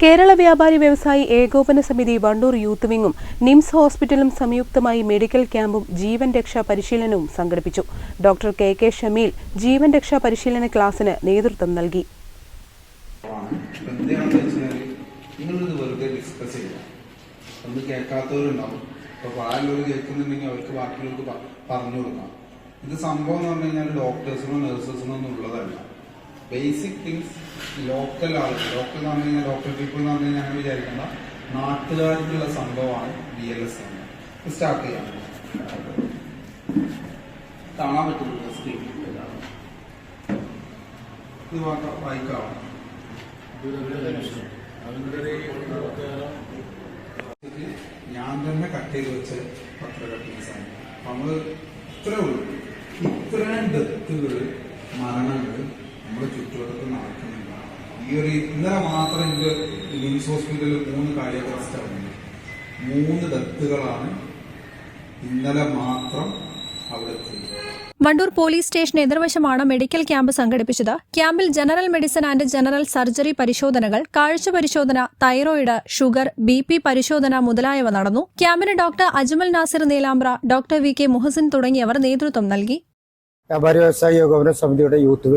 കേരള വ്യാപാരി വ്യവസായി ഏകോപന സമിതി വണ്ടൂർ യൂത്ത് വിങ്ങും നിംസ് ഹോസ്പിറ്റലും സംയുക്തമായി മെഡിക്കൽ ക്യാമ്പും ജീവൻ രക്ഷാ പരിശീലനവും സംഘടിപ്പിച്ചു. ഡോക്ടർ കെ കെ ഷമീൽ ജീവൻ രക്ഷാ പരിശീലന ക്ലാസിന് നേതൃത്വം നൽകി. അപ്പോൾ പറഞ്ഞു കൊടുക്കാം ഇത് സംഭവം എന്ന് പറഞ്ഞു കഴിഞ്ഞാൽ ഡോക്ടേഴ്സിനോ നഴ്സസിനോ ഒന്നും ഉള്ളതല്ല. ബേസിക് തിങ്സ് ലോക്കൽ ആളുകൾ ലോക്കൽ എന്ന് പറഞ്ഞു കഴിഞ്ഞാൽ ലോക്കൽ പീപ്പിൾ എന്ന് പറഞ്ഞു കഴിഞ്ഞാൽ അങ്ങനെ വിചാരിക്കേണ്ട. നാട്ടുകാർക്കുള്ള സംഭവമാണ് ബി എൽ എസ് എന്ന്. സ്റ്റാർട്ട് ചെയ്യാം. കാണാൻ പറ്റുന്നുണ്ട് സ്ക്രീനിൽ ഇത് വായിക്കാം- ഞാൻ തന്നെ കട്ട് ചെയ്ത് വെച്ച പത്ര കട്ടിങ്സാണ് നമ്മൾ ഇത്രേ ഉള്ളൂ. ഇത്രയും ഡെത്തുകൾ മരണങ്ങൾ നമ്മുടെ ചുറ്റുവട്ടത്ത് നടക്കുന്നില്ല. ഈ ഒരു ഇന്നലെ മാത്രം ഇത് മിംസ് ഹോസ്പിറ്റലിൽ മൂന്ന് കാര്യം ആണ് മൂന്ന് ഡെത്തുകളാണ് ഇന്നലെ മാത്രം അവിടെ ചെയ്തത്. വണ്ടൂർ പോലീസ് സ്റ്റേഷൻ എതിർവശമാണ് മെഡിക്കൽ ക്യാമ്പ് സംഘടിപ്പിച്ചത്. ക്യാമ്പിൽ general medicine and general surgery പരിശോധനകൾ കാഴ്ച പരിശോധന തൈറോയിഡ് ഷുഗർ ബി പി പരിശോധന മുതലായവ നടന്നു. ക്യാമ്പിന് doctor Ajmal Nasir Neelambra doctor V K Muhsin തുടങ്ങിയവർ നേതൃത്വം നൽകി. വ്യാപാരി വ്യവസായ ഏകോപന സമിതിയുടെ യൂത്ത്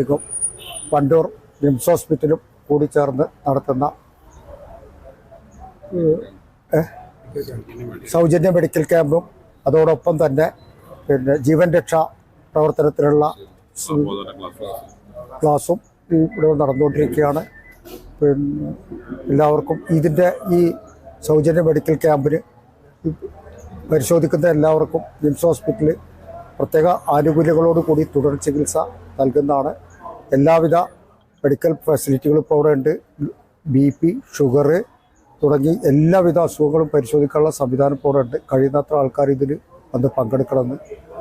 വണ്ടൂർ നിംസ് ഹോസ്പിറ്റലും കൂടി ചേർന്ന് നടത്തുന്ന സൗജന്യ മെഡിക്കൽ ക്യാമ്പും അതോടൊപ്പം തന്നെ പിന്നെ ജീവൻ രക്ഷാ പ്രവർത്തനത്തിലുള്ള ക്ലാസ്സും ഇവിടെ നടന്നുകൊണ്ടിരിക്കുകയാണ്. പിന്നെ എല്ലാവർക്കും ഇതിന്റെ ഈ സൗജന്യ മെഡിക്കൽ ക്യാമ്പിന് പരിശോധിക്കുന്ന എല്ലാവർക്കും നിംസ് ഹോസ്പിറ്റലിൽ പ്രത്യേക ആനുകൂല്യങ്ങളോടുകൂടി തുടർ ചികിത്സ നൽകുന്നതാണ്. എല്ലാവിധ മെഡിക്കൽ ഫെസിലിറ്റികളും ഇപ്പോൾ അവിടെ ഉണ്ട്. ബി പി ഷുഗർ തുടങ്ങി എല്ലാവിധ അസുഖങ്ങളും പരിശോധിക്കാനുള്ള സംവിധാനം ഇപ്പോൾ ഉണ്ട്. കഴിയുന്നത്ര ആൾക്കാർ ഇതിൽ വന്ന് പങ്കെടുക്കണമെന്ന്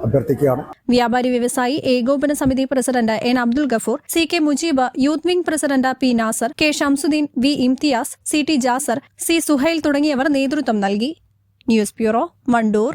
അഭ്യർത്ഥിക്കുകയാണ്. വ്യാപാരി വ്യവസായി ഏകോപന സമിതി president N Abdul Gafoor C K Mujeeb youth wing president P Nasar K Shamsuddeen V Imthiyas C T Jasar C Suhail തുടങ്ങിയവർ നേതൃത്വം നൽകി. News bureau Wandoor.